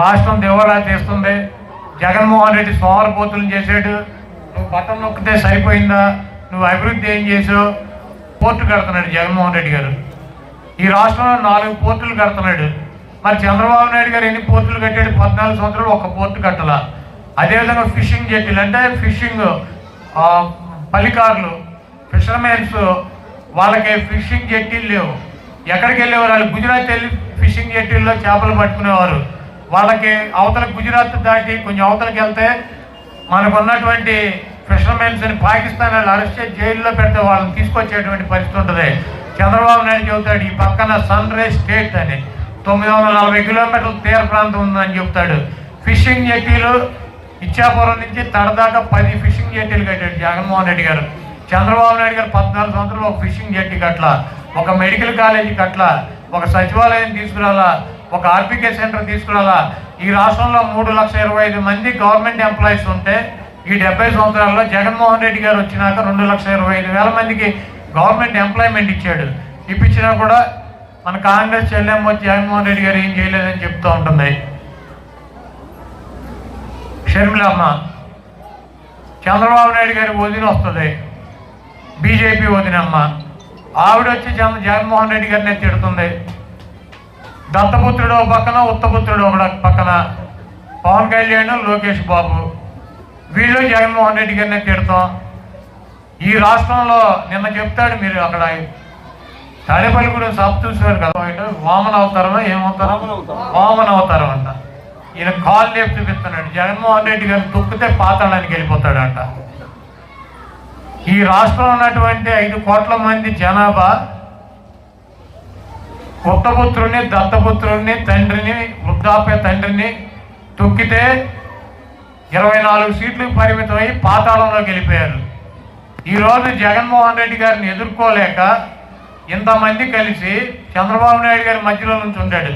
రాష్ట్రం దివాలా తీస్తుంది జగన్మోహన్ రెడ్డి సోమరపోతులు చేశాడు. నువ్వు బటన్ నొక్కితే సరిపోయిందా? నువ్వు అభివృద్ధి ఏం చేసావు? పోర్టు కడుతున్నాడు జగన్మోహన్ రెడ్డి గారు. ఈ రాష్ట్రంలో నాలుగు పోర్టులు కడుతున్నాడు. మరి చంద్రబాబు నాయుడు గారు ఎన్ని పోర్టులు కట్టాడు? పద్నాలుగు సంవత్సరాలు ఒక పోర్టు కట్టాల. అదేవిధంగా ఫిషింగ్ జెట్లు అంటే ఫిషింగ్ పలికారులు ఫిషర్మెన్స్ వాళ్ళకి ఫిషింగ్ జెట్టీలు లేవు ఎక్కడికి వెళ్ళేవారు? వాళ్ళు గుజరాత్ వెళ్ళి ఫిషింగ్ జెట్టీల్లో చేపలు పట్టుకునేవారు. వాళ్ళకి అవతల గుజరాత్ దాటి కొంచెం అవతలకి వెళ్తే మనకు ఉన్నటువంటి ఫిషర్మెన్స్ అని పాకిస్తాన్ వాళ్ళు అరెస్ట్ చేసి జైల్లో పెడితే వాళ్ళని తీసుకొచ్చేటువంటి పరిస్థితి ఉంటుంది. చంద్రబాబు నాయుడు చెబుతాడు ఈ పక్కన సన్ రైజ్ స్టేట్ అని. తొమ్మిది వందల నలభై కిలోమీటర్ల తీర ప్రాంతం ఉందని చెప్తాడు ఫిషింగ్ జెట్టీలు ఇచ్చాపురం నుంచి తడదాకా పది ఫిషింగ్ జెట్టీలు కట్టాడు జగన్మోహన్ రెడ్డి గారు. చంద్రబాబు నాయుడు గారు పద్నాలుగు సంవత్సరాలు ఒక ఫిషింగ్ జెట్టి కట్ల ఒక మెడికల్ కాలేజీ కట్ల ఒక సచివాలయం తీసుకురాలా ఒక ఆర్పికే సెంటర్ తీసుకురాలా. ఈ రాష్ట్రంలో మూడు లక్షల ఇరవై ఐదు మంది గవర్నమెంట్ ఎంప్లాయీస్ ఉంటే ఈ డెబ్బై సంవత్సరాల్లో జగన్మోహన్ రెడ్డి గారు వచ్చినాక రెండు లక్షల ఇరవై ఐదు వేల మందికి గవర్నమెంట్ ఎంప్లాయ్మెంట్ ఇచ్చాడు. ఇప్పించినా కూడా మన కాంగ్రెస్ చెల్లెమ్మ వచ్చి జగన్మోహన్ రెడ్డి గారు ఏం చేయలేదని చెప్తూ ఉంటుంది. షర్మిలమ్మ చంద్రబాబు నాయుడు గారి వదిన వస్తుంది. బీజేపీ వదినమ్మ ఆవిడ వచ్చి జగన్మోహన్ రెడ్డి గారిని తిడుతుంది. దత్తపుత్రుడు ఒక పక్కన ఉత్తపుత్రుడు ఒక పక్కన. పవన్ కళ్యాణ్ లోకేష్ బాబు. వీళ్ళు జగన్మోహన్ రెడ్డి గారిని తిడతాం. ఈ రాష్ట్రంలో నిన్న చెప్తాడు మీరు అక్కడ తాడేపల్లి కూడా సబ్ చూసేవారు కదా వామన అవతారమా ఏమవుతారో వామన అవతారం అంట. ఈయన కాల్ లేపు చూపిస్తున్నాడు. జగన్మోహన్ రెడ్డి గారిని తొక్కితే పాతాళానికి వెళ్ళిపోతాడంట. ఈ రాష్ట్రంలో ఉన్నటువంటి ఐదు కోట్ల మంది జనాభా ఉత్తపుత్రుని దత్తపుత్రుడిని తండ్రిని వృద్ధాప్య తండ్రిని తొక్కితే ఇరవై నాలుగు సీట్లు పరిమితమై పాతాళంలోకి వెళ్ళిపోయారు ఈరోజు జగన్మోహన్ రెడ్డి గారిని ఎదుర్కోలేక ఇంతమంది కలిసి చంద్రబాబు నాయుడు గారి మధ్యలో నుంచి ఉండాడు.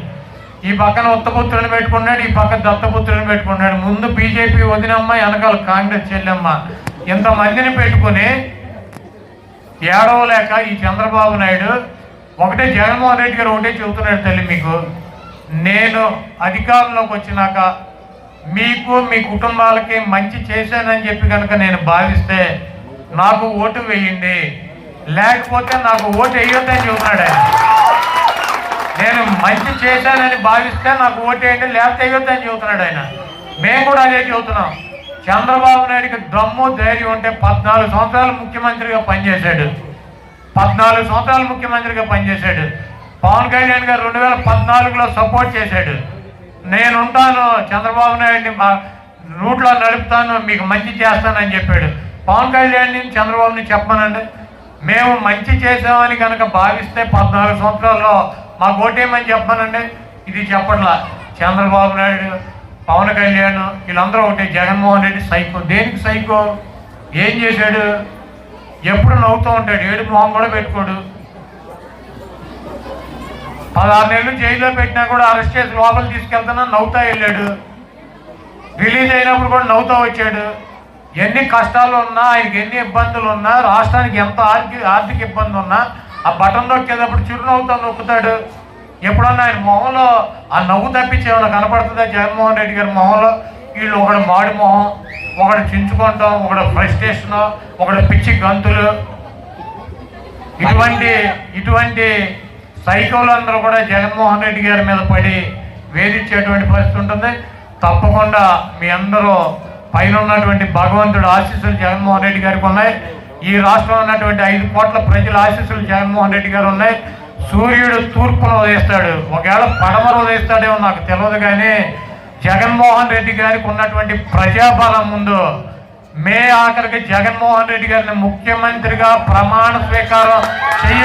ఈ పక్కన ఉత్తపుత్రుని పెట్టుకున్నాడు ఈ పక్కన దత్తపుత్రుని పెట్టుకున్నాడు. ముందు బీజేపీ వదినమ్మ వెనకాల కాంగ్రెస్ చెల్లెమ్మ. ఇంతమందిని పెట్టుకుని ఏడవలేక ఈ చంద్రబాబు నాయుడు ఒకటే జగన్మోహన్ రెడ్డి గారు ఒకటే చెబుతున్నాడు తల్లి మీకు నేను అధికారంలోకి వచ్చినాక మీకు మీ కుటుంబాలకి మంచి చేశానని చెప్పి కనుక నేను భావిస్తే నాకు ఓటు వేయండి లేకపోతే నాకు ఓటు వేయొద్దని చెబుతున్నాడు ఆయన. నేను మంచి చేశానని భావిస్తే నాకు ఓటు వేయండి లేకపోతే వేయొద్దని చెబుతున్నాడు ఆయన. మేము కూడా అదే చెబుతున్నాం. చంద్రబాబు నాయుడికి దమ్ము ధైర్యం ఉంటే పద్నాలుగు సంవత్సరాలు ముఖ్యమంత్రిగా పనిచేశాడు. పద్నాలుగు సంవత్సరాలు ముఖ్యమంత్రిగా పనిచేశాడు. పవన్ కళ్యాణ్ గారు రెండు వేల పద్నాలుగులో సపోర్ట్ చేశాడు. నేనుంటాను చంద్రబాబు నాయుడిని మా రూట్లో నడుపుతాను మీకు మంచి చేస్తానని చెప్పాడు. పవన్ కళ్యాణ్ని చంద్రబాబుని చెప్పమనండి మేము మంచి చేసామని కనుక భావిస్తే పద్నాలుగు సంవత్సరాల్లో మాకు ఓటేమని చెప్పమనండి ఇది చెప్పట్లా. చంద్రబాబు నాయుడు పవన్ కళ్యాణ్ వీళ్ళందరూ ఒకటి జగన్మోహన్ రెడ్డి సైకో. దేనికి సైకో? ఏం చేశాడు? ఎప్పుడు నవ్వుతూ ఉంటాడు. ఏడు మొహం కూడా పెట్టుకోడు. పదహారు నెలలు జైల్లో పెట్టినా కూడా అరెస్ట్ చేసి లోపల తీసుకెళ్తున్నా నవ్వుతా వెళ్ళాడు. రిలీజ్ అయినప్పుడు కూడా నవ్వుతూ వచ్చాడు. ఎన్ని కష్టాలు ఉన్నా ఆయనకి ఎన్ని ఇబ్బందులు ఉన్నా రాష్ట్రానికి ఎంత ఆర్థిక ఆర్థిక ఇబ్బంది ఉన్నా ఆ బటన్ నొక్కేటప్పుడు చిరునవ్వుతా నొక్కుతాడు. ఎప్పుడన్నా ఆయన మొహంలో ఆ నవ్వు తప్పించి ఏమైనా కనపడుతుందా? జగన్మోహన్ రెడ్డి గారి మొహంలో? వీళ్ళు ఒకడు మాడి మొహం ఒకడు చించుకుంటాం ఒకడు ఫ్రస్ట్రేషన్ ఒకడు పిచ్చి గంతులు. ఇటువంటి ఇటువంటి సైకోలందరూ కూడా జగన్మోహన్ రెడ్డి గారి మీద పడి వేధించేటువంటి పరిస్థితి ఉంటుంది. తప్పకుండా మీ అందరూ పైన ఉన్నటువంటి భగవంతుడు ఆశీస్సులు జగన్మోహన్ రెడ్డి గారికి ఉన్నాయి. ఈ రాష్ట్రంలో ఉన్నటువంటి ఐదు కోట్ల ప్రజల ఆశీస్సులు జగన్మోహన్ రెడ్డి గారు ఉన్నాయి. సూర్యుడు తూర్పున ఉదయిస్తాడు ఒకవేళ పడమర ఉదయిస్తాడేమో నాకు తెలియదు కానీ జగన్మోహన్ రెడ్డి గారికి ఉన్నటువంటి ప్రజాబలం ముందు మే ఆఖరికి జగన్మోహన్ రెడ్డి గారిని ముఖ్యమంత్రిగా ప్రమాణ స్వీకారం చేయ